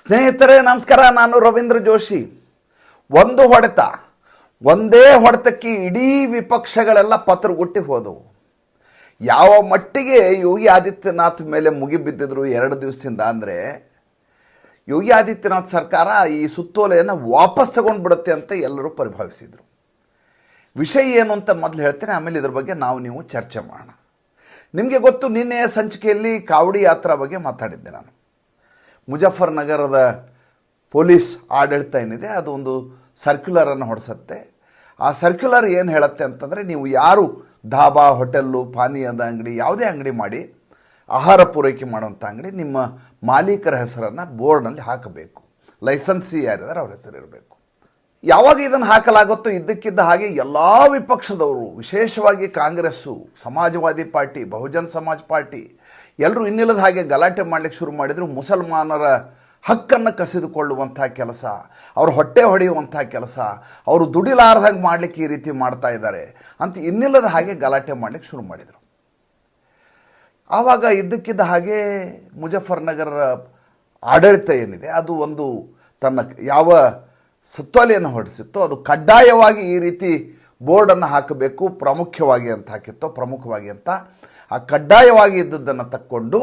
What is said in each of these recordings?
ಸ್ನೇಹಿತರೆ, ನಮಸ್ಕಾರ. ನಾನು ರವೀಂದ್ರ ಜೋಶಿ. ಒಂದು ಹೊಡೆತ, ಒಂದೇ ಹೊಡೆತಕ್ಕೆ ಇಡೀ ವಿಪಕ್ಷಗಳೆಲ್ಲ ಪತ್ರಗುಟ್ಟಿ ಹೋದವು. ಯಾವ ಮಟ್ಟಿಗೆ ಯೋಗಿ ಆದಿತ್ಯನಾಥ್ ಮೇಲೆ ಮುಗಿಬಿದ್ದಿದ್ರು ಎರಡು ದಿವಸದಿಂದ ಅಂದರೆ, ಯೋಗಿ ಆದಿತ್ಯನಾಥ್ ಸರ್ಕಾರ ಈ ಸುತ್ತೋಲೆಯನ್ನು ವಾಪಸ್ ತಗೊಂಡ್ಬಿಡುತ್ತೆ ಅಂತ ಎಲ್ಲರೂ ಪರಿಭಾವಿಸಿದರು. ವಿಷಯ ಏನು ಅಂತ ಮೊದಲು ಹೇಳ್ತೇನೆ, ಆಮೇಲೆ ಇದ್ರ ಬಗ್ಗೆ ನಾವು ನೀವು ಚರ್ಚೆ ಮಾಡೋಣ. ನಿಮಗೆ ಗೊತ್ತು, ನಿನ್ನೆ ಸಂಚಿಕೆಯಲ್ಲಿ ಕಾವಡಿ ಯಾತ್ರಾ ಬಗ್ಗೆ ಮಾತಾಡಿದ್ದೆ ನಾನು. ಮುಜಫರ್ ನಗರದ ಪೊಲೀಸ್ ಆಡಳಿತ ಏನಿದೆ, ಅದು ಒಂದು ಸರ್ಕ್ಯುಲರನ್ನು ಹೊಡೆಸತ್ತೆ. ಆ ಸರ್ಕ್ಯುಲರ್ ಏನು ಹೇಳುತ್ತೆ ಅಂತಂದರೆ, ನೀವು ಯಾರು ಧಾಬಾ ಹೋಟೆಲ್ಲು ಪಾನೀಯದ ಅಂಗಡಿ, ಯಾವುದೇ ಅಂಗಡಿ ಮಾಡಿ, ಆಹಾರ ಪೂರೈಕೆ ಮಾಡುವಂಥ ಅಂಗಡಿ, ನಿಮ್ಮ ಮಾಲೀಕರ ಹೆಸರನ್ನು ಬೋರ್ಡ್ನಲ್ಲಿ ಹಾಕಬೇಕು. ಲೈಸೆನ್ಸಿ ಯಾರಿದ್ದಾರೆ ಅವ್ರ ಹೆಸರು ಇರಬೇಕು. ಯಾವಾಗ ಇದನ್ನು ಹಾಕಲಾಗುತ್ತೋ ಇದ್ದಕ್ಕಿದ್ದ ಹಾಗೆ ಎಲ್ಲ ವಿಪಕ್ಷದವರು, ವಿಶೇಷವಾಗಿ Congress, Samajwadi party, Bahujan Samaj party ಎಲ್ಲರೂ ಇನ್ನಿಲ್ಲದ ಹಾಗೆ ಗಲಾಟೆ ಮಾಡಲಿಕ್ಕೆ ಶುರು ಮಾಡಿದರು ಮುಸಲ್ಮಾನರ ಹಕ್ಕನ್ನು ಕಸಿದುಕೊಳ್ಳುವಂಥ ಕೆಲಸ, ಅವ್ರ ಹೊಟ್ಟೆ ಹೊಡೆಯುವಂಥ ಕೆಲಸ, ಅವರು ದುಡಿಲಾರ್ದಂಗೆ ಮಾಡಲಿಕ್ಕೆ ಈ ರೀತಿ ಮಾಡ್ತಾ ಇದ್ದಾರೆ ಅಂತ ಇನ್ನಿಲ್ಲದ ಹಾಗೆ ಗಲಾಟೆ ಮಾಡಲಿಕ್ಕೆ ಶುರು ಮಾಡಿದರು. ಆವಾಗ ಇದ್ದಕ್ಕಿದ್ದ ಹಾಗೆ ಮುಜಫರ್ನಗರ ಆಡಳಿತ ಏನಿದೆ, ಅದು ಒಂದು ತನ್ನ ಯಾವ ಸುತ್ತೋಲೆಯನ್ನು ಹೊರಡಿಸಿತ್ತೋ ಅದು ಕಡ್ಡಾಯವಾಗಿ ಈ ರೀತಿ ಬೋರ್ಡನ್ನು ಹಾಕಬೇಕು, ಪ್ರಾಮುಖ್ಯವಾಗಿ ಅಂತ ಹಾಕಿತ್ತೋ, ಪ್ರಮುಖವಾಗಿ ಅಂತ ಆ ಕಡ್ಡಾಯವಾಗಿ ಇದ್ದದ್ದನ್ನು ತಕ್ಕೊಂಡು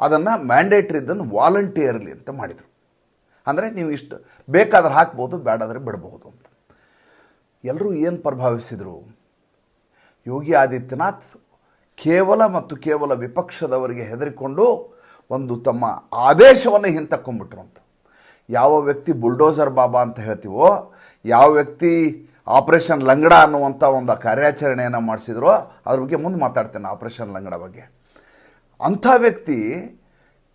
ಅದನ್ನು ಮ್ಯಾಂಡೇಟ್ರಿ ಇದ್ದನ್ನು ವಾಲಂಟಿಯರ್ಲಿ ಅಂತ ಮಾಡಿದರು. ಅಂದರೆ ನೀವು ಇಷ್ಟು ಬೇಕಾದ್ರೆ ಹಾಕ್ಬೋದು ಬೇಡಾದರೆ ಬಿಡಬಹುದು ಅಂತ. ಎಲ್ಲರೂ ಏನು ಪ್ರಭಾವಿಸಿದರು? ಯೋಗಿ ಆದಿತ್ಯನಾಥ್ ಕೇವಲ ಮತ್ತು ಕೇವಲ ವಿಪಕ್ಷದವರಿಗೆ ಹೆದರಿಕೊಂಡು ಒಂದು ತಮ್ಮ ಆದೇಶವನ್ನು ಹಿಂತಕ್ಕೊಂಡ್ಬಿಟ್ರು ಅಂತ. ಯಾವ ವ್ಯಕ್ತಿ ಬುಲ್ಡೋಸರ್ ಬಾಬಾ ಅಂತ ಹೇಳ್ತೀವೋ, ಯಾವ ವ್ಯಕ್ತಿ ಆಪರೇಷನ್ ಲಂಗಡ ಅನ್ನುವಂಥ ಒಂದು ಕಾರ್ಯಾಚರಣೆಯನ್ನು ಮಾಡಿಸಿದ್ರು. ಅದ್ರ ಬಗ್ಗೆ ಮುಂದೆ ಮಾತಾಡ್ತೇನೆ ಆಪರೇಷನ್ ಲಂಗಡ ಬಗ್ಗೆ. ಅಂಥ ವ್ಯಕ್ತಿ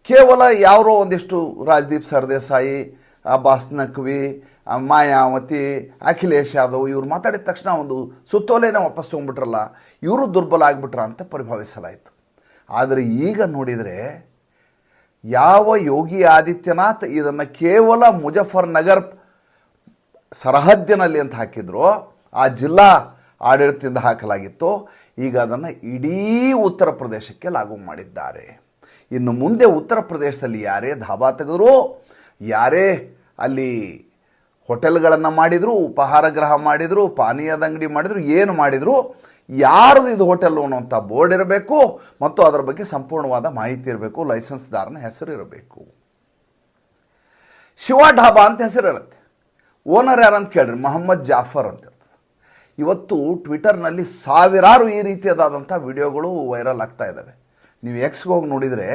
ಕೇವಲ ಯಾರೋ ಒಂದಿಷ್ಟು ರಾಜದೀಪ್ ಸರ್ದೇಸಾಯಿ ಅಬ್ಬಾಸ್ ನಖ್ವಿ, ಆ ಮಾಯಾವತಿ, ಅಖಿಲೇಶ್ ಯಾದವ್ ಇವ್ರು ಮಾತಾಡಿದ ತಕ್ಷಣ ಒಂದು ಸುತ್ತೋಲೆನ ವಾಪಸ್ ತೊಗೊಂಡ್ಬಿಟ್ರಲ್ಲ, ಇವರು ದುರ್ಬಲ ಆಗಿಬಿಟ್ರ ಅಂತ ಪರಿಭಾವಿಸಲಾಯಿತು. ಆದರೆ ಈಗ ನೋಡಿದರೆ ಯಾವ ಯೋಗಿ ಆದಿತ್ಯನಾಥ್ ಇದನ್ನು ಕೇವಲ ಮುಜಫರ್ನಗರ್ ಸರಹದ್ದಿನಲ್ಲಿ ಅಂತ ಹಾಕಿದ್ರು, ಆ ಜಿಲ್ಲಾ ಆಡಳಿತದಿಂದ ಹಾಕಲಾಗಿತ್ತು. ಈಗ ಅದನ್ನು ಇಡೀ ಉತ್ತರ ಪ್ರದೇಶಕ್ಕೆ ಲಾಗು ಮಾಡಿದ್ದಾರೆ. ಇನ್ನು ಮುಂದೆ ಉತ್ತರ ಪ್ರದೇಶದಲ್ಲಿ ಯಾರೇ ಧಾಬಾ ತೆಗೆದ್ರು, ಯಾರೇ ಅಲ್ಲಿ ಹೋಟೆಲ್ಗಳನ್ನು ಮಾಡಿದರು, ಉಪಹಾರ ಗೃಹ ಮಾಡಿದರು ಪಾನೀಯದ ಅಂಗಡಿ ಮಾಡಿದರು, ಏನು ಮಾಡಿದರು ಯಾರದು ಇದು ಹೋಟೆಲ್ ಅನ್ನುವಂಥ ಬೋರ್ಡ್ ಇರಬೇಕು ಮತ್ತು ಅದರ ಬಗ್ಗೆ ಸಂಪೂರ್ಣವಾದ ಮಾಹಿತಿ ಇರಬೇಕು ಲೈಸೆನ್ಸ್ದಾರನ ಹೆಸರು ಇರಬೇಕು. ಶಿವ ಢಾಬಾ ಅಂತ ಹೆಸರು ಇರುತ್ತೆ ಓನರ್ ಯಾರಂತ ಕೇಳ್ರಿ, ಮೊಹಮ್ಮದ್ ಜಾಫರ್ ಅಂತ ಇವತ್ತು ಟ್ವಿಟರ್ನಲ್ಲಿ ಸಾವಿರಾರು ಈ ರೀತಿಯದಾದಂಥ ವಿಡಿಯೋಗಳು ವೈರಲ್ ಆಗ್ತಾ ಇದ್ದಾವೆ. ನೀವು ಎಕ್ಸ್ಗೆ ಹೋಗಿ ನೋಡಿದರೆ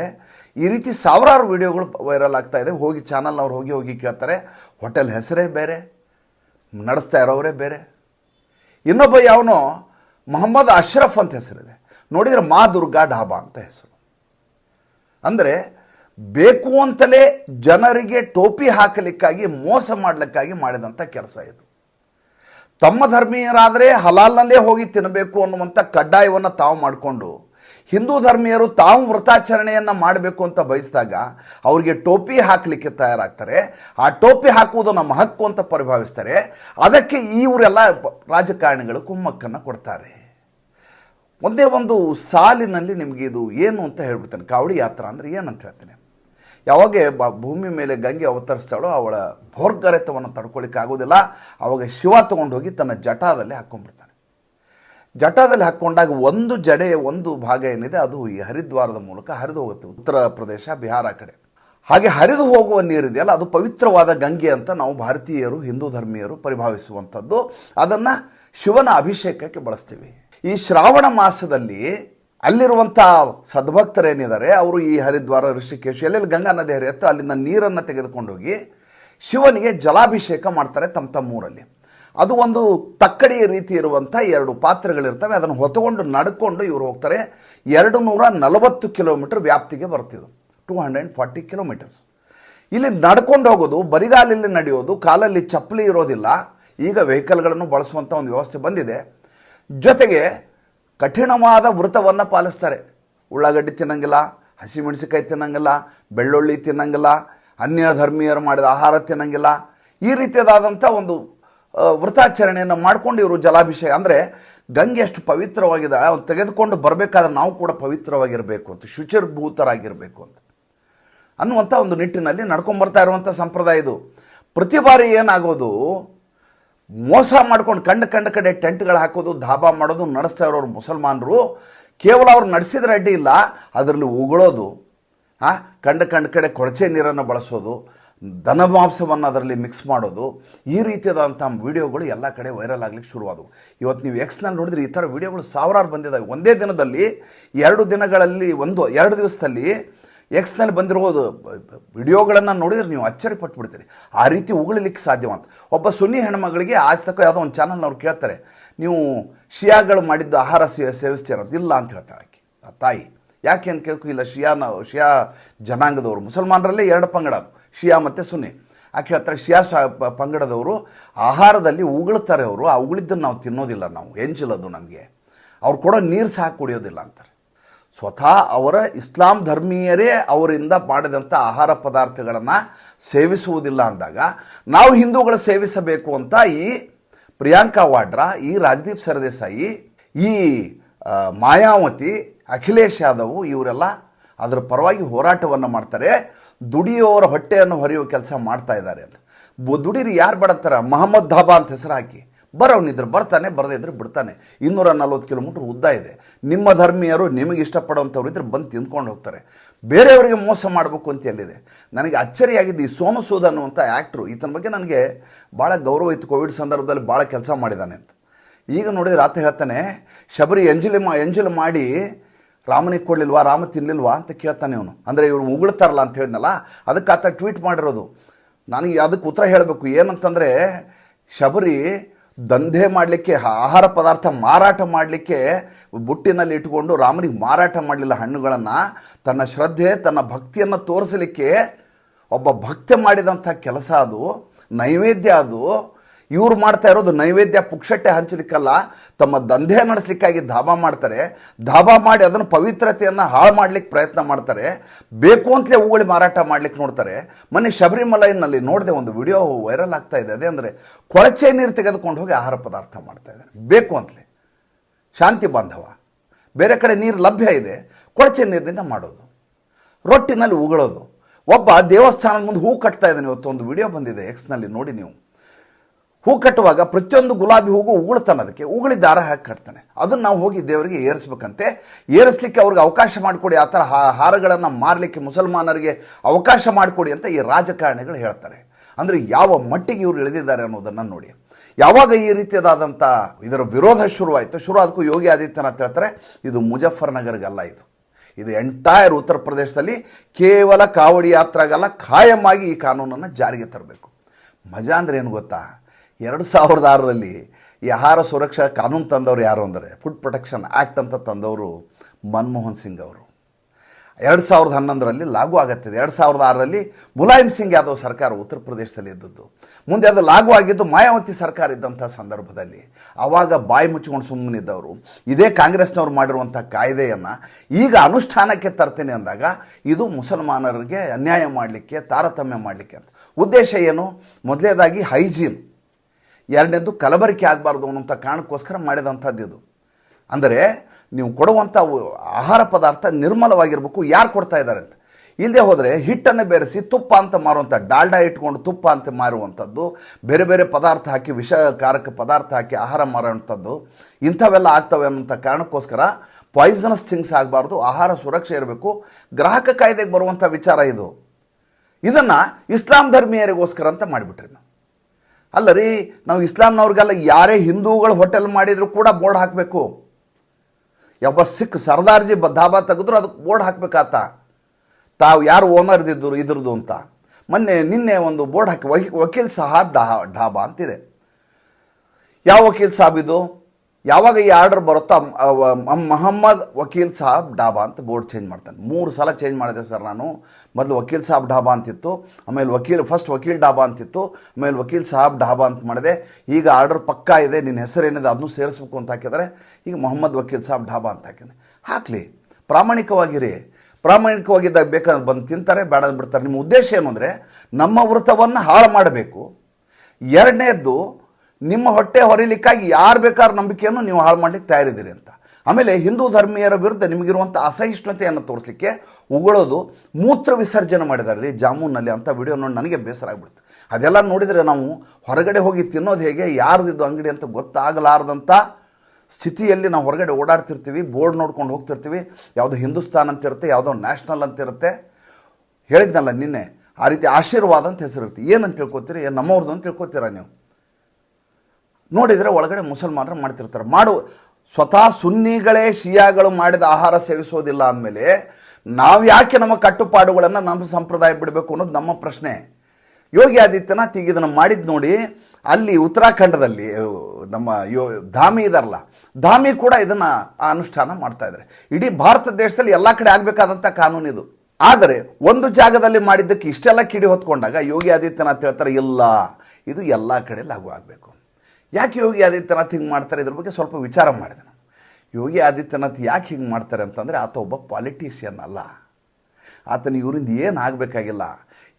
ಈ ರೀತಿ ಸಾವಿರಾರು ವಿಡಿಯೋಗಳು ವೈರಲ್ ಆಗ್ತಾ ಇದೆ. ಹೋಗಿ ಚಾನಲ್ನವ್ರು ಹೋಗಿ ಹೋಗಿ ಕೇಳ್ತಾರೆ, ಹೋಟೆಲ್ ಹೆಸರೇ ಬೇರೆ, ನಡೆಸ್ತಾ ಇರೋವರೇ ಬೇರೆ. ಇನ್ನೊಬ್ಬ ಯಾವನೋ ಮೊಹಮ್ಮದ್ ಅಶ್ರಫ್ ಅಂತ ಹೆಸರಿದೆ. ನೋಡಿದರೆ ಮಾ ದುರ್ಗಾ ಢಾಬಾ ಅಂತ ಹೆಸರು. ಅಂದರೆ ಬೇಕು ಅಂತಲೇ ಜನರಿಗೆ ಟೋಪಿ ಹಾಕಲಿಕ್ಕಾಗಿ, ಮೋಸ ಮಾಡಲಿಕ್ಕಾಗಿ ಮಾಡಿದಂಥ ಕೆಲಸ ಇದು. ತಮ್ಮ ಧರ್ಮೀಯರಾದರೆ ಹಲಾಲ್ನಲ್ಲೇ ಹೋಗಿ ತಿನ್ನಬೇಕು ಅನ್ನುವಂಥ ಕಡ್ಡಾಯವನ್ನು ತಾವು ಮಾಡಿಕೊಂಡು, ಹಿಂದೂ ಧರ್ಮೀಯರು ತಾವು ವ್ರತಾಚರಣೆಯನ್ನು ಮಾಡಬೇಕು ಅಂತ ಬಯಸಿದಾಗ ಅವರಿಗೆ ಟೋಪಿ ಹಾಕಲಿಕ್ಕೆ ತಯಾರಾಗ್ತಾರೆ. ಆ ಟೋಪಿ ಹಾಕುವುದು ನಮ್ಮ ಹಕ್ಕು ಅಂತ ಪರಿಭಾವಿಸ್ತಾರೆ. ಅದಕ್ಕೆ ಇವರೆಲ್ಲ ರಾಜಕಾರಣಿಗಳು ಕುಮ್ಮಕ್ಕನ್ನು ಕೊಡ್ತಾರೆ. ಒಂದೇ ಒಂದು ಸಾಲಿನಲ್ಲಿ ನಿಮಗೆ ಇದು ಏನು ಅಂತ ಹೇಳ್ಬಿಡ್ತೇನೆ. ಕಾವಡಿ ಯಾತ್ರಾ ಅಂದರೆ ಏನಂತ ಹೇಳ್ತೇನೆ. ಯಾವಾಗ ಭೂಮಿ ಮೇಲೆ ಗಂಗೆ ಅವತರಿಸ್ತಾಳೋ ಅವಳ ಭೋರ್ಗರೆತವನ್ನು ತಡ್ಕೊಳ್ಳಿಕ್ಕೆ ಆಗೋದಿಲ್ಲ ಅವಾಗ ಶಿವ ತೊಗೊಂಡು ಹೋಗಿ ತನ್ನ ಜಟಾದಲ್ಲಿ ಹಾಕ್ಕೊಂಡ್ಬಿಡ್ತಾನೆ. ಜಟಾದಲ್ಲಿ ಹಾಕ್ಕೊಂಡಾಗ ಒಂದು ಜಡೆ, ಒಂದು ಭಾಗ ಏನಿದೆ, ಅದು ಈ ಹರಿದ್ವಾರದ ಮೂಲಕ ಹರಿದು ಹೋಗುತ್ತೆ. ಉತ್ತರ ಪ್ರದೇಶ, ಬಿಹಾರ ಕಡೆ. ಹಾಗೆ ಹರಿದು ಹೋಗುವ ನೀರಿದೆಯಲ್ಲ, ಅದು ಪವಿತ್ರವಾದ ಗಂಗೆ ಅಂತ ನಾವು ಭಾರತೀಯರು, ಹಿಂದೂ ಧರ್ಮೀಯರು ಪರಿಭಾವಿಸುವಂಥದ್ದು. ಅದನ್ನು ಶಿವನ ಅಭಿಷೇಕಕ್ಕೆ ಬಳಸ್ತೀವಿ. ಈ ಶ್ರಾವಣ ಮಾಸದಲ್ಲಿ ಅಲ್ಲಿರುವಂಥ ಸದ್ಭಕ್ತರೇನಿದ್ದಾರೆ, ಅವರು ಈ ಹರಿದ್ವಾರ, ಋಷಿಕೇಶ್, ಎಲ್ಲೆಲ್ಲಿ ಗಂಗಾ ನದಿ ಹರಿಯುತ್ತೋ ಅಲ್ಲಿಂದ ನೀರನ್ನು ತೆಗೆದುಕೊಂಡೋಗಿ ಶಿವನಿಗೆ ಜಲಾಭಿಷೇಕ ಮಾಡ್ತಾರೆ ತಮ್ಮ ತಮ್ಮೂರಲ್ಲಿ. ಅದು ಒಂದು ತಕ್ಕಡಿ ರೀತಿ ಇರುವಂಥ ಎರಡು ಪಾತ್ರೆಗಳಿರ್ತವೆ, ಅದನ್ನು ಹೊತ್ತುಕೊಂಡು ನಡ್ಕೊಂಡು ಇವರು ಹೋಗ್ತಾರೆ. ಎರಡು ನೂರ ನಲವತ್ತು ಕಿಲೋಮೀಟ್ರ್ ವ್ಯಾಪ್ತಿಗೆ ಬರ್ತಿದ್ದು ಟೂ ಹಂಡ್ರೆಡ್ ಫಾರ್ಟಿ ಕಿಲೋಮೀಟರ್ಸ್. ಇಲ್ಲಿ ನಡ್ಕೊಂಡು ಹೋಗೋದು, ಬರಿಗಾಲಲ್ಲಿ ನಡೆಯೋದು, ಕಾಲಲ್ಲಿ ಚಪ್ಪಲಿ ಇರೋದಿಲ್ಲ. ಈಗ ವೆಹಿಕಲ್ಗಳನ್ನು ಬಳಸುವಂಥ ಒಂದು ವ್ಯವಸ್ಥೆ ಬಂದಿದೆ. ಜೊತೆಗೆ ಕಠಿಣವಾದ ವ್ರತವನ್ನು ಪಾಲಿಸ್ತಾರೆ. ಉಳ್ಳಾಗಡ್ಡಿ ತಿನ್ನಂಗಿಲ್ಲ ಹಸಿಮೆಣಸಿಕಾಯಿ ತಿನ್ನಂಗಿಲ್ಲ, ಬೆಳ್ಳುಳ್ಳಿ ತಿನ್ನಂಗಿಲ್ಲ, ಅನ್ಯ ಧರ್ಮೀಯರು ಮಾಡಿದ ಆಹಾರ ತಿನ್ನಂಗಿಲ್ಲ. ಈ ರೀತಿಯಾದಂಥ ಒಂದು ವ್ರತಾಚರಣೆಯನ್ನು ಮಾಡ್ಕೊಂಡು ಇವರು ಜಲಾಭಿಷೇಕ ಅಂದರೆ ಗಂಗೆ ಎಷ್ಟು ಪವಿತ್ರವಾಗಿದೆ ಅವ್ನು ತೆಗೆದುಕೊಂಡು ಬರಬೇಕಾದ್ರೆ ನಾವು ಕೂಡ ಪವಿತ್ರವಾಗಿರಬೇಕು ಅಂತ, ಶುಚಿರ್ಭೂತರಾಗಿರಬೇಕು ಅಂತ. ಅನ್ನುವಂಥ ಒಂದು ನಿಟ್ಟಿನಲ್ಲಿ ನಡ್ಕೊಂಬರ್ತಾ ಇರುವಂಥ ಸಂಪ್ರದಾಯ ಇದು. ಪ್ರತಿ ಬಾರಿ ಏನಾಗೋದು ಮೋಸ ಮಾಡ್ಕೊಂಡು ಕಂಡ ಕಂಡ ಕಡೆ ಟೆಂಟ್ಗಳು ಹಾಕೋದು, ಧಾಬಾ ಮಾಡೋದು, ನಡೆಸ್ತಾ ಇರೋರು ಮುಸಲ್ಮಾನರು, ಕೇವಲ ಅವ್ರು ನಡೆಸಿದ್ರೆ ಅಡ್ಡಿ ಇಲ್ಲ, ಅದರಲ್ಲಿ ಉಗುಳೋದು ಹಾಂ ಕಂಡ ಕಂಡ ಕಡೆ ಕೊಳಚೆ ನೀರನ್ನು ಬಳಸೋದು, ದನ ಮಾಂಸವನ್ನು ಅದರಲ್ಲಿ ಮಿಕ್ಸ್ ಮಾಡೋದು, ಈ ರೀತಿಯಾದಂಥ ವೀಡಿಯೋಗಳು ಎಲ್ಲ ಕಡೆ ವೈರಲ್ ಆಗಲಿಕ್ಕೆ ಶುರುವಾದವು. ಇವತ್ತು ನೀವು ಎಕ್ಸ್ನಲ್ಲಿ ನೋಡಿದ್ರೆ ಈ ಥರ ವೀಡಿಯೋಗಳು ಸಾವಿರಾರು ಬಂದಿದ್ದಾವೆ ಒಂದೇ ದಿನದಲ್ಲಿ, ಎರಡು ದಿನಗಳಲ್ಲಿ, ಒಂದು, ಎರಡು ದಿವಸದಲ್ಲಿ ಎಕ್ಸ್ನಲ್ಲಿ ಬಂದಿರೋದು ವಿಡಿಯೋಗಳನ್ನು ನೋಡಿದ್ರೆ ನೀವು ಅಚ್ಚರಿ ಪಟ್ಬಿಡ್ತೀರಿ ಆ ರೀತಿ ಉಗುಳಲಿಕ್ಕೆ ಸಾಧ್ಯವಂತ. ಒಬ್ಬ ಸುನ್ನಿ ಹೆಣ್ಮಗಳಿಗೆ ಆಜ್ ತಕ್ಕ ಯಾವುದೋ ಒಂದು ಚಾನಲ್ನವ್ರು ಕೇಳ್ತಾರೆ. ನೀವು ಶಿಯಾಗಳು ಮಾಡಿದ್ದು ಆಹಾರ ಸೇ ಸೇವಿಸ್ತೀರಂತ ಇಲ್ಲ ಅಂತ ಹೇಳ್ತಾಳೆ ಆಕೆ. ಆ ತಾಯಿ. ಯಾಕೆ ಅಂತ ಕೇಳಕ್ಕೂ ಇಲ್ಲ ಶಿಯಾ ನಾವು ಶಿಯಾ ಜನಾಂಗದವರು. ಮುಸಲ್ಮಾನರಲ್ಲೇ ಎರಡು ಪಂಗಡ ಅದು. ಶಿಯಾ ಮತ್ತು ಸುನ್ನಿ. ಆಕೆ ಹೇಳ್ತಾರೆ, ಶಿಯಾ ಪಂಗಡದವರು ಆಹಾರದಲ್ಲಿ ಉಗುಳ್ತಾರೆ ಅವರು. ಆ ಉಗುಳಿದ್ದನ್ನು ನಾವು ತಿನ್ನೋದಿಲ್ಲ ನಾವು. ಎಂಚಿಲ್ಲದು ನಮಗೆ. ಅವ್ರು ಕೂಡ ನೀರು ಸಹ ಕುಡಿಯೋದಿಲ್ಲ ಅಂತಾರೆ. ಸ್ವತಃ ಅವರ ಇಸ್ಲಾಂ ಧರ್ಮೀಯರೇ ಅವರಿಂದ ಮಾಡಿದಂಥ ಆಹಾರ ಪದಾರ್ಥಗಳನ್ನು ಸೇವಿಸುವುದಿಲ್ಲ ಅಂದಾಗ ನಾವು ಹಿಂದೂಗಳು ಸೇವಿಸಬೇಕು ಅಂತ ಈ ಪ್ರಿಯಾಂಕಾ ವಾಡ್ರಾ, ಈ ರಾಜದೀಪ್ ಸರದೇಸಾಯಿ, ಈ ಮಾಯಾವತಿ, ಅಖಿಲೇಶ್ ಯಾದವ್ ಇವರೆಲ್ಲ ಅದರ ಪರವಾಗಿ ಹೋರಾಟವನ್ನು ಮಾಡ್ತಾರೆ. ದುಡಿಯೋರ ಹೊಟ್ಟೆಯನ್ನು ಹೊರೆಯುವ ಕೆಲಸ ಮಾಡ್ತಾ ಇದ್ದಾರೆ ಅಂತ. ದುಡಿರಿ ಯಾರು ಬೇಡಂತಾರೆ? ಮಹಮ್ಮದ್ ಧಾಬಾ ಅಂತ ಹೆಸರು ಹಾಕಿ. ಬರೋನಿದ್ರೆ ಬರ್ತಾನೆ, ಬರದೇ ಇದ್ರೆ ಬಿಡ್ತಾನೆ. ಇನ್ನೂರ ನಲ್ವತ್ತು ಕಿಲೋಮೀಟ್ರ್ ಉದ್ದ ಇದೆ. ನಿಮ್ಮ ಧರ್ಮೀಯರು ನಿಮಗೆ ಇಷ್ಟಪಡುವಂಥವ್ರು ಇದ್ರೆ ಬಂದು ತಿಂದ್ಕೊಂಡು ಹೋಗ್ತಾರೆ. ಬೇರೆಯವರಿಗೆ ಮೋಸ ಮಾಡಬೇಕು ಅಂತ ಎಲ್ಲಿದೆ? ನನಗೆ ಅಚ್ಚರಿಯಾಗಿದ್ದು ಈ ಸೋನು ಸೂದ್ ಅನ್ನುವಂಥ ಆ್ಯಕ್ಟ್ರು ಈತನ ಬಗ್ಗೆ ನನಗೆ ಭಾಳ ಗೌರವ ಇತ್ತು. ಕೋವಿಡ್ ಸಂದರ್ಭದಲ್ಲಿ ಭಾಳ ಕೆಲಸ ಮಾಡಿದ್ದಾನೆ ಅಂತ. ಈಗ ನೋಡಿದ್ರೆ ಆತ ಹೇಳ್ತಾನೆ, ಶಬರಿ ಎಂಜಲಿ ಮಾ, ಎಂಜಲು ಮಾಡಿ ರಾಮನಿಗೆ ಕೊಡಲಿಲ್ವಾ, ರಾಮ ತಿನ್ನಲಿಲ್ವಾ ಅಂತ ಕೇಳ್ತಾನೆ ಅವನು ಅಂದರೆ ಇವರು ಉಗುಳ್ತಾರಲ್ಲ ಅಂತ ಹೇಳಿದ್ನಲ್ಲ, ಅದಕ್ಕೆ ಆತ ಟ್ವೀಟ್ ಮಾಡಿರೋದು. ನನಗೆ ಅದಕ್ಕೆ ಉತ್ತರ ಹೇಳಬೇಕು. ಏನಂತಂದರೆ, ಶಬರಿ ದಂಧೆ ಮಾಡಲಿಕ್ಕೆ, ಆಹಾರ ಪದಾರ್ಥ ಮಾರಾಟ ಮಾಡಲಿಕ್ಕೆ ಬುಟ್ಟಿನಲ್ಲಿ ಇಟ್ಕೊಂಡು ರಾಮನಿಗೆ ಮಾರಾಟ ಮಾಡಲಿಲ್ಲ ಹಣ್ಣುಗಳನ್ನು, ತನ್ನ ಶ್ರದ್ಧೆ, ತನ್ನ ಭಕ್ತಿಯನ್ನು ತೋರಿಸಲಿಕ್ಕೆ ಒಬ್ಬ ಭಕ್ತಿ ಮಾಡಿದಂಥ ಕೆಲಸ ಅದು, ನೈವೇದ್ಯ ಅದು ಇವ್ರು ಮಾಡ್ತಾ ಇರೋದು ನೈವೇದ್ಯ ಪುಕ್ಷಟ್ಟೆ ಹಂಚಲಿಕ್ಕಲ್ಲ, ತಮ್ಮ ದಂಧೆ ನಡೆಸಲಿಕ್ಕಾಗಿ ಧಾಬಾ ಮಾಡ್ತಾರೆ. ಧಾಬಾ ಮಾಡಿ ಅದನ್ನು ಪವಿತ್ರತೆಯನ್ನು ಹಾಳು ಮಾಡ್ಲಿಕ್ಕೆ ಪ್ರಯತ್ನ ಮಾಡ್ತಾರೆ. ಬೇಕು ಅಂತಲೇ ಹೂಗಳು ಮಾರಾಟ ಮಾಡ್ಲಿಕ್ಕೆ ನೋಡ್ತಾರೆ. ಮೊನ್ನೆ ಶಬರಿಮಲೈನಲ್ಲಿ ನೋಡಿದೆ ಒಂದು ವಿಡಿಯೋ ವೈರಲ್ ಆಗ್ತಾ ಇದೆ. ಅದೇ ಅಂದರೆ ಕೊಳಚೆ ನೀರು ತೆಗೆದುಕೊಂಡು ಹೋಗಿ ಆಹಾರ ಪದಾರ್ಥ ಮಾಡ್ತಾ ಇದ್ದಾರೆ. ಬೇಕು ಅಂತಲೇ. ಶಾಂತಿ ಬಾಂಧವ. ಬೇರೆ ಕಡೆ ನೀರು ಲಭ್ಯ ಇದೆ. ಕೊಳಚೆ ನೀರಿನಿಂದ ಮಾಡೋದು. ರೊಟ್ಟಿನಲ್ಲಿ ಉಗಳೋದು. ಒಬ್ಬ ದೇವಸ್ಥಾನದ ಮುಂದೆ ಹೂ ಕಟ್ತಾ ಇದ್ದಾನೆ. ಇವತ್ತು ಒಂದು ವಿಡಿಯೋ ಬಂದಿದೆ. ಎಕ್ಸ್ನಲ್ಲಿ ನೋಡಿ ನೀವು. ಹೂ ಕಟ್ಟುವಾಗ ಪ್ರತಿಯೊಂದು ಗುಲಾಬಿ ಹೂಗೂ ಉಗುಳ್ತಾನೆ ಅದಕ್ಕೆ. ಉಗುಳಿ ದಾರ ಹಾಕಿ ಕಟ್ತಾನೆ. ಅದನ್ನು ನಾವು ಹೋಗಿ ದೇವರಿಗೆ ಏರಿಸ್ಬೇಕಂತೆ. ಏರಿಸ್ಲಿಕ್ಕೆ ಅವ್ರಿಗೆ ಅವಕಾಶ ಮಾಡಿಕೊಡಿ. ಆ ಥರ ಹಾರಗಳನ್ನು ಮಾರಲಿಕ್ಕೆ ಮುಸಲ್ಮಾನರಿಗೆ ಅವಕಾಶ ಮಾಡಿಕೊಡಿ ಅಂತ ಈ ರಾಜಕಾರಣಿಗಳು ಹೇಳ್ತಾರೆ. ಅಂದರೆ ಯಾವ ಮಟ್ಟಿಗೆ ಇವರು ಇಳಿದಿದ್ದಾರೆ ಅನ್ನೋದನ್ನು ನೋಡಿ. ಯಾವಾಗ ಈ ರೀತಿಯದಾದಂಥ ಇದರ ವಿರೋಧ ಶುರುವಾಯಿತು ಶುರು ಅದಕ್ಕೂ ಯೋಗಿ ಆದಿತ್ಯನಾಥ್ ಹೇಳ್ತಾರೆ, ಇದು ಮುಜಫರ್ನಗರ್ಗಲ್ಲ ಇದು. ಇದು ಎಂಟೈರ್ ಉತ್ತರ ಪ್ರದೇಶದಲ್ಲಿ ಕೇವಲ ಕಾವಡಿ ಯಾತ್ರಾಗಲ್ಲ ಖಾಯಮಾಗಿ ಈ ಕಾನೂನನ್ನು ಜಾರಿಗೆ ತರಬೇಕು. ಮಜಾ ಅಂದರೆ ಏನು ಗೊತ್ತಾ? ಎರಡು ಸಾವಿರದ ಆರರಲ್ಲಿ ಈ ಆಹಾರ ಸುರಕ್ಷಾ ಕಾನೂನು ತಂದವರು ಯಾರು ಅಂದರೆ ಫುಡ್ ಪ್ರೊಟೆಕ್ಷನ್ ಆ್ಯಕ್ಟ್ ಅಂತ ತಂದವರು ಮನಮೋಹನ್ ಸಿಂಗ್ ಅವರು. ಎರಡು ಸಾವಿರದ ಹನ್ನೊಂದರಲ್ಲಿ ಲಾಗು ಆಗತ್ತಿದೆ. ಎರಡು ಸಾವಿರದ ಆರರಲ್ಲಿ ಮುಲಾಯಂ ಸಿಂಗ್ ಯಾದವ್ ಸರ್ಕಾರ ಉತ್ತರ ಪ್ರದೇಶದಲ್ಲಿ ಇದ್ದದ್ದು. ಮುಂದೆ ಅದು ಲಾಗು ಆಗಿದ್ದು ಮಾಯಾವತಿ ಸರ್ಕಾರ ಇದ್ದಂಥ ಸಂದರ್ಭದಲ್ಲಿ. ಆವಾಗ ಬಾಯಿ ಮುಚ್ಚಿಕೊಂಡು ಸುಮ್ಮನಿದ್ದವರು ಇದೇ ಕಾಂಗ್ರೆಸ್ನವ್ರು ಮಾಡಿರುವಂಥ ಕಾಯ್ದೆಯನ್ನು ಈಗ ಅನುಷ್ಠಾನಕ್ಕೆ ತರ್ತೇನೆ ಅಂದಾಗ ಇದು ಮುಸಲ್ಮಾನರಿಗೆ ಅನ್ಯಾಯ ಮಾಡಲಿಕ್ಕೆ, ತಾರತಮ್ಯ ಮಾಡಲಿಕ್ಕೆ ಅಂತ. ಉದ್ದೇಶ ಏನು? ಮೊದಲೇದಾಗಿ ಹೈಜೀನ್. ಎರಡನೇದು ಕಲಬರಿಕೆ ಆಗಬಾರ್ದು ಅನ್ನೋಂಥ ಕಾರಣಕ್ಕೋಸ್ಕರ ಮಾಡಿದಂಥದ್ದು ಇದು. ಅಂದರೆ ನೀವು ಕೊಡುವಂಥ ಆಹಾರ ಪದಾರ್ಥ ನಿರ್ಮಲವಾಗಿರಬೇಕು, ಯಾರು ಕೊಡ್ತಾ ಇದ್ದಾರೆ ಅಂತ ಇಲ್ಲದೆ ಹೋದರೆ ಹಿಟ್ಟನ್ನು ಬೆರೆಸಿ ತುಪ್ಪ ಅಂತ ಮಾರುವಂಥ ಡಾಲ್ಡಾ ಇಟ್ಕೊಂಡು ತುಪ್ಪ ಅಂತ ಮಾರುವಂಥದ್ದು, ಬೇರೆ ಬೇರೆ ಪದಾರ್ಥ ಹಾಕಿ ವಿಷಕಾರಕ ಪದಾರ್ಥ ಹಾಕಿ ಆಹಾರ ಮಾರುವಂಥದ್ದು, ಇಂಥವೆಲ್ಲ ಆಗ್ತವೆ ಅನ್ನೋಂಥ ಕಾರಣಕ್ಕೋಸ್ಕರ ಪಾಯ್ಸನಸ್ ಥಿಂಗ್ಸ್ ಆಗಬಾರ್ದು, ಆಹಾರ ಸುರಕ್ಷೆ ಇರಬೇಕು. ಗ್ರಾಹಕ ಕಾಯ್ದೆಗೆ ಬರುವಂಥ ವಿಚಾರ ಇದು. ಇದನ್ನು ಇಸ್ಲಾಂ ಧರ್ಮೀಯರಿಗೋಸ್ಕರ ಅಂತ ಮಾಡಿಬಿಟ್ರಿ ನಾವು. ಅಲ್ಲ ರೀ ನಾವು ಇಸ್ಲಾಂನವ್ರಿಗೆಲ್ಲ ಯಾರೇ ಹಿಂದೂಗಳು ಹೋಟೆಲ್ ಮಾಡಿದರೂ ಕೂಡ ಬೋರ್ಡ್ ಹಾಕಬೇಕು. ಒಬ್ಬ ಸಿಖ್ ಸರ್ದಾರ್ಜಿ ಧಾಬಾ ತೆಗೆದ್ರು ಅದಕ್ಕೆ ಬೋರ್ಡ್ ಹಾಕಬೇಕಾತ. ತಾವು ಯಾರು ಓನರ್ ಇದ್ದರು ಇದ್ರದ್ದು ಅಂತ. ಮೊನ್ನೆ, ನಿನ್ನೆ ಒಂದು ಬೋರ್ಡ್ ಹಾಕಿ ವಕೀ- ವಕೀಲ್ ಸಾಹಾಬ್ ಡಾ ಢಾಬಾ ಅಂತಿದೆ. ಯಾವ ವಕೀಲ್ ಸಾಬ್ ಇದು? ಯಾವಾಗ ಈ ಆರ್ಡರ್ ಬರುತ್ತೋ ಮಹಮ್ಮದ್ ವಕೀಲ್ ಸಾಬ್ ಡಾಬಾ ಅಂತ ಬೋರ್ಡ್ ಚೇಂಜ್ ಮಾಡ್ತಾನೆ. ಮೂರು ಸಲ ಚೇಂಜ್ ಮಾಡಿದೆ ಸರ್ ನಾನು. ಮೊದಲು ವಕೀಲ್ ಸಾಬ್ ಡಾಬಾ ಅಂತಿತ್ತು, ಆಮೇಲೆ ವಕೀಲ್ ಫಸ್ಟ್ ವಕೀಲ್ ಡಾಬಾ ಅಂತಿತ್ತು, ಆಮೇಲೆ ವಕೀಲ್ ಸಾಬ್ ಡಾಬಾ ಅಂತ ಮಾಡಿದೆ. ಈಗ ಆರ್ಡರ್ ಪಕ್ಕಾ ಇದೆ, ನಿನ್ನ ಹೆಸರೇನಿದೆ ಅದನ್ನು ಸೇರಿಸ್ಬೇಕು ಅಂತ ಹಾಕಿದರೆ ಈಗ ಮೊಹಮ್ಮದ್ ವಕೀಲ್ ಸಾಬ್ ಡಾಬಾ ಅಂತ ಹಾಕಿದೆ ಹಾಕಲಿ, ಪ್ರಾಮಾಣಿಕವಾಗಿರಿ. ಪ್ರಾಮಾಣಿಕವಾಗಿದ್ದಾಗ ಬೇಕಾದ್ರೆ ಬಂದು ತಿಂತಾರೆ, ಬೇಡ ಬಿಡ್ತಾರೆ ನಿಮ್ಮ ಉದ್ದೇಶ ಏನು ಅಂದರೆ, ನಮ್ಮ ವೃತ್ತವನ್ನು ಹಾಳು ಮಾಡಬೇಕು. ಎರಡನೇದ್ದು ನಿಮ್ಮ ಹೊಟ್ಟೆ ಹೊರಿಲಿಕ್ಕಾಗಿ ಯಾರು ಬೇಕಾದ್ರೂ ನಂಬಿಕೆಯನ್ನು ನೀವು ಹಾಳು ಮಾಡಲಿಕ್ಕೆ ತಯಾರಿದ್ದೀರಿ ಅಂತ. ಆಮೇಲೆ ಹಿಂದೂ ಧರ್ಮೀಯರ ವಿರುದ್ಧ ನಿಮಗಿರುವಂಥ ಅಸಹಿಷ್ಣುತೆಯನ್ನು ತೋರಿಸಲಿಕ್ಕೆ ಉಗುಳೋದು ಮೂತ್ರ ವಿಸರ್ಜನೆ ಮಾಡಿದ್ದಾರೆ ರೀ ಜಾಮೂನಲ್ಲಿ ಅಂಥ ವಿಡಿಯೋ ನೋಡಿ ನನಗೆ ಬೇಸರ ಆಗಿಬಿಡ್ತು. ಅದೆಲ್ಲ ನೋಡಿದರೆ ನಾವು ಹೊರಗಡೆ ಹೋಗಿ ತಿನ್ನೋದು ಹೇಗೆ, ಯಾರ್ದಿದ್ದು ಅಂಗಡಿ ಅಂತ ಗೊತ್ತಾಗಲಾರ್ದಂಥ ಸ್ಥಿತಿಯಲ್ಲಿ ನಾವು ಹೊರಗಡೆ ಓಡಾಡ್ತಿರ್ತೀವಿ, ಬೋರ್ಡ್ ನೋಡ್ಕೊಂಡು ಹೋಗ್ತಿರ್ತೀವಿ. ಯಾವುದೋ ಹಿಂದೂಸ್ತಾನ್ ಅಂತ ಇರುತ್ತೆ, ಯಾವುದೋ ನ್ಯಾಷನಲ್ ಅಂತ ಇರುತ್ತೆ. ಹೇಳಿದ್ನಲ್ಲ ನಿನ್ನೆ, ಆ ರೀತಿ ಆಶೀರ್ವಾದ ಅಂತ ಹೆಸರಿರುತ್ತೆ. ಏನಂತ ತಿಳ್ಕೊತೀರಿ? ಏನು ನಮ್ಮವ್ರದ್ದು ಅಂತ ತಿಳ್ಕೊತೀರಾ ನೀವು? ನೋಡಿದರೆ ಒಳಗಡೆ ಮುಸಲ್ಮಾನರು ಮಾಡ್ತಿರ್ತಾರೆ. ಮಾಡು, ಸ್ವತಃ ಸುನ್ನಿಗಳೇ ಶಿಯಾಗಳು ಮಾಡಿದ ಆಹಾರ ಸೇವಿಸೋದಿಲ್ಲ ಅಂದಮೇಲೆ ನಾವು ಯಾಕೆ ನಮ್ಮ ಕಟ್ಟುಪಾಡುಗಳನ್ನು ನಮ್ಮ ಸಂಪ್ರದಾಯ ಬಿಡಬೇಕು ಅನ್ನೋದು ನಮ್ಮ ಪ್ರಶ್ನೆ. ಯೋಗಿ ಆದಿತ್ಯನಾಥ್ ಈಗ ಇದನ್ನು ಮಾಡಿದ್ದು ನೋಡಿ, ಅಲ್ಲಿ ಉತ್ತರಾಖಂಡದಲ್ಲಿ ನಮ್ಮ ಯೋ, ಧಾಮಿ ಇದಾರಲ್ಲ, ಧಾಮಿ ಕೂಡ ಇದನ್ನು ಅನುಷ್ಠಾನ ಮಾಡ್ತಾ ಇದ್ದಾರೆ ಇಡೀ ಭಾರತ ದೇಶದಲ್ಲಿ ಎಲ್ಲ ಕಡೆ ಆಗಬೇಕಾದಂಥ ಕಾನೂನು ಇದು. ಆದರೆ ಒಂದು ಜಾಗದಲ್ಲಿ ಮಾಡಿದ್ದಕ್ಕೆ ಇಷ್ಟೆಲ್ಲ ಕಿಡಿ ಹೊತ್ಕೊಂಡಾಗ ಯೋಗಿ ಆದಿತ್ಯನಾಥ್ ಹೇಳ್ತಾರೆ, ಇಲ್ಲ, ಇದು ಎಲ್ಲ ಕಡೆ ಲಾಗು ಆಗಬೇಕು. ಯಾಕೆ ಯೋಗಿ ಆದಿತ್ಯನಾಥ್ ಹಿಂಗೆ ಮಾಡ್ತಾರೆ? ಇದ್ರ ಬಗ್ಗೆ ಸ್ವಲ್ಪ ವಿಚಾರ ಮಾಡಿದೆ ನಾನು. ಯೋಗಿ ಆದಿತ್ಯನಾಥ್ ಯಾಕೆ ಹಿಂಗೆ ಮಾಡ್ತಾರೆ ಅಂತಂದರೆ, ಆತ ಒಬ್ಬ ಪಾಲಿಟಿಷಿಯನ್ ಅಲ್ಲ. ಆತನ ಇವರಿಂದ ಏನು ಆಗಬೇಕಾಗಿಲ್ಲ?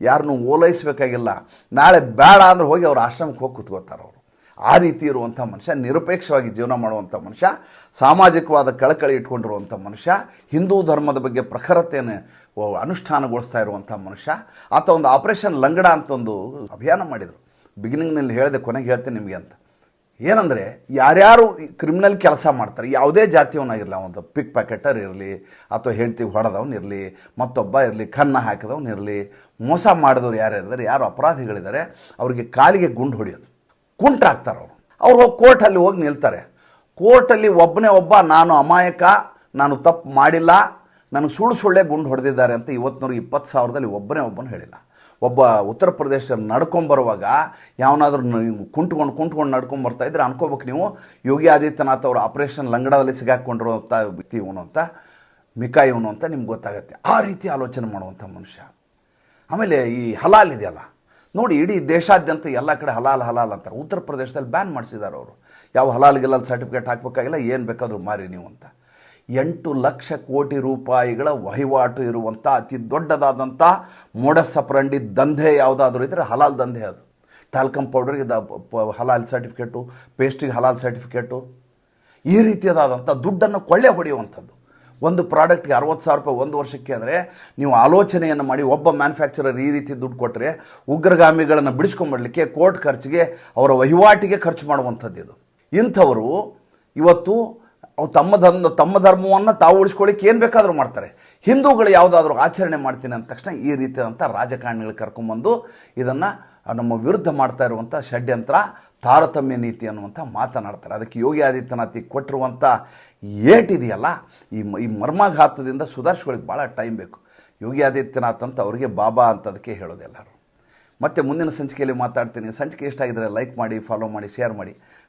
ಯಾರನ್ನೂ ಓಲೈಸಬೇಕಾಗಿಲ್ಲ? ನಾಳೆ ಬೇಡ ಅಂದ್ರೆ ಹೋಗಿ ಅವ್ರ ಆಶ್ರಮಕ್ಕೆ ಹೋಗಿ ಕುತ್ಕೋತಾರೆ ಅವರು. ಆ ರೀತಿ ಇರುವಂಥ ಮನುಷ್ಯ, ನಿರಪೇಕ್ಷವಾಗಿ ಜೀವನ ಮಾಡುವಂಥ ಮನುಷ್ಯ, ಸಾಮಾಜಿಕವಾದ ಕಳಕಳಿ ಇಟ್ಕೊಂಡಿರುವಂಥ ಮನುಷ್ಯ, ಹಿಂದೂ ಧರ್ಮದ ಬಗ್ಗೆ ಪ್ರಖರತೆಯನ್ನು ಅನುಷ್ಠಾನಗೊಳಿಸ್ತಾ ಇರುವಂಥ ಮನುಷ್ಯ. ಆತ ಒಂದು ಆಪರೇಷನ್ ಲಂಗಡ ಅಂತ ಒಂದು ಅಭಿಯಾನ ಮಾಡಿದರು. ಬಿಗಿನಿಂಗ್ನಲ್ಲಿ ಹೇಳಿದೆ, ಕೊನೆಗೆ ಹೇಳ್ತೇನೆ ನಿಮಗೆ ಅಂತ. ಏನಂದರೆ, ಯಾರ್ಯಾರು ಕ್ರಿಮಿನಲ್ ಕೆಲಸ ಮಾಡ್ತಾರೆ, ಯಾವುದೇ ಜಾತಿಯವನಾಗಿರಲಿ ಒಂದು ಪಿಕ್ ಪ್ಯಾಕೆಟರ್ ಇರಲಿ, ಅಥವಾ ಹೆಂಡ್ತಿ ಹೊಡೆದವನು ಇರಲಿ, ಮತ್ತೊಬ್ಬ ಇರಲಿ, ಕನ್ನ ಹಾಕಿದವ್ನು ಇರಲಿ, ಮೋಸ ಮಾಡಿದವ್ರು ಯಾರು ಇದ್ದಾರೆ, ಯಾರು ಅಪರಾಧಿಗಳಿದ್ದಾರೆ, ಅವರಿಗೆ ಕಾಲಿಗೆ ಗುಂಡು ಹೊಡೆಯೋದು. ಕುಂಟಾಗ್ತಾರೆ ಅವರು. ಅವ್ರು ಹೋಗಿ ಕೋರ್ಟಲ್ಲಿ ಹೋಗಿ ನಿಲ್ತಾರೆ. ಕೋರ್ಟಲ್ಲಿ ಒಬ್ಬನೇ ಒಬ್ಬ, ನಾನು ಅಮಾಯಕ, ನಾನು ತಪ್ಪು ಮಾಡಿಲ್ಲ, ನನಗೆ ಸುಳ್ಳು ಸುಳ್ಳೆ ಗುಂಡು ಹೊಡೆದಿದ್ದಾರೆ ಅಂತ ಇವತ್ತಿನವ್ರಿಗೆ ಇಪ್ಪತ್ತು ಸಾವಿರದಲ್ಲಿ ಒಬ್ಬನೇ ಒಬ್ಬನು ಹೇಳಿಲ್ಲ. ಒಬ್ಬ ಉತ್ತರ ಪ್ರದೇಶ ನಡ್ಕೊಂಬರುವಾಗ ಯಾವನಾದ್ರೂ ಕುಂಟ್ಕೊಂಡು ಕುಂಟ್ಕೊಂಡು ನಡ್ಕೊಂಡು ಬರ್ತಾ ಇದ್ರೆ ಅನ್ಕೋಬೇಕು ನೀವು. ಯೋಗಿ ಆದಿತ್ಯನಾಥ್ ಅವರು ಆಪರೇಷನ್ ಲಂಗಡದಲ್ಲಿ ಸಿಗಾಕೊಂಡಿರುವಂಥ ವ್ಯಕ್ತಿ ಇವನು ಅಂತ, ಮಿಕಾ ಇವನು ಅಂತ ನಿಮ್ಗೆ ಗೊತ್ತಾಗುತ್ತೆ. ಆ ರೀತಿ ಆಲೋಚನೆ ಮಾಡುವಂಥ ಮನುಷ್ಯ. ಆಮೇಲೆ ಈ ಹಲಾಲ್ ಇದೆಯಲ್ಲ, ನೋಡಿ ಇಡೀ ದೇಶಾದ್ಯಂತ ಎಲ್ಲ ಕಡೆ ಹಲಾಲ್ ಹಲಾಲ್ ಅಂತಾರೆ. ಉತ್ತರ ಪ್ರದೇಶದಲ್ಲಿ ಬ್ಯಾನ್ ಮಾಡಿಸಿದ್ದಾರೆ ಅವರು. ಯಾವ ಹಲಾಲ್ ಸರ್ಟಿಫಿಕೇಟ್ ಹಾಕಬೇಕಾಗಿಲ್ಲ, ಏನು ಬೇಕಾದರೂ ಮಾರಿ ನೀವು ಅಂತ. ಎಂಟು ಲಕ್ಷ ಕೋಟಿ ರೂಪಾಯಿಗಳ ವಹಿವಾಟು ಇರುವಂಥ ಅತಿ ದೊಡ್ಡದಾದಂಥ ಮೊಡಸಪ್ರಂಡಿ ಸಪ್ರಂಡಿ ದಂಧೆ ಯಾವುದಾದ್ರೂ ಇದ್ದರೆ ಹಲಾಲ್ ದಂಧೆ ಅದು. ಟಾಲ್ಕಮ್ ಪೌಡರ್ಗೆ ದ ಹಲಾಲ್ ಸರ್ಟಿಫಿಕೇಟು ಪೇಸ್ಟಿಗೆ ಹಲಾಲ್ ಸರ್ಟಿಫಿಕೇಟು ಈ ರೀತಿಯಾದಂಥ ದುಡ್ಡನ್ನು ಕೊಳ್ಳೆ ಹೊಡೆಯುವಂಥದ್ದು. ಒಂದು ಪ್ರಾಡಕ್ಟ್ಗೆ ಅರವತ್ತು ಸಾವಿರ ರೂಪಾಯಿ ಒಂದು ವರ್ಷಕ್ಕೆ ಅಂದರೆ ನೀವು ಆಲೋಚನೆಯನ್ನು ಮಾಡಿ ಒಬ್ಬ ಮ್ಯಾನುಫ್ಯಾಕ್ಚರರ್ ಈ ರೀತಿ ದುಡ್ಡು ಕೊಟ್ಟರೆ ಉಗ್ರಗಾಮಿಗಳನ್ನು ಬಿಡಿಸ್ಕೊಂಬರ್ಲಿಕ್ಕೆ ಕೋರ್ಟ್ ಖರ್ಚಿಗೆ ಅವರ ವಹಿವಾಟಿಗೆ ಖರ್ಚು ಮಾಡುವಂಥದ್ದು ಇದು. ಇಂಥವರು ಇವತ್ತು ಅವು ತಮ್ಮ ಧರ್ಮ, ತಮ್ಮ ಧರ್ಮವನ್ನು ತಾವು ಉಳಿಸ್ಕೊಳ್ಳಿಕ್ಕೆ ಏನು ಬೇಕಾದರೂ ಮಾಡ್ತಾರೆ. ಹಿಂದೂಗಳು ಯಾವುದಾದ್ರೂ ಆಚರಣೆ ಮಾಡ್ತೀನಿ ಅಂದ ತಕ್ಷಣ ಈ ರೀತಿಯಾದಂಥ ರಾಜಕಾರಣಿಗಳು ಕರ್ಕೊಂಬಂದು ಇದನ್ನು ನಮ್ಮ ವಿರುದ್ಧ ಮಾಡ್ತಾ ಇರುವಂಥ ಷಡ್ಯಂತ್ರ, ತಾರತಮ್ಯ ನೀತಿ ಅನ್ನುವಂಥ ಮಾತನಾಡ್ತಾರೆ. ಅದಕ್ಕೆ ಯೋಗಿ ಆದಿತ್ಯನಾಥಿ ಕೊಟ್ಟಿರುವಂಥ ಏಟಿದೆಯಲ್ಲ, ಈ ಈ ಮರ್ಮಾಘಾತದಿಂದ ಸುಧಾರಿಸ್ಕೊಳ್ಳಿಕ್ಕೆ ಭಾಳ ಟೈಮ್ ಬೇಕು. ಯೋಗಿ ಆದಿತ್ಯನಾಥ್ ಅಂತ ಅವರಿಗೆ ಬಾಬಾ ಅಂತ ಅದಕ್ಕೆ ಹೇಳೋದೆಲ್ಲರೂ ಮತ್ತೆ ಮುಂದಿನ ಸಂಚಿಕೆಯಲ್ಲಿ ಮಾತಾಡ್ತೀನಿ. ಸಂಚಿಕೆ ಇಷ್ಟ ಆಗಿದ್ರೆ ಲೈಕ್ ಮಾಡಿ, ಫಾಲೋ ಮಾಡಿ, ಶೇರ್ ಮಾಡಿ.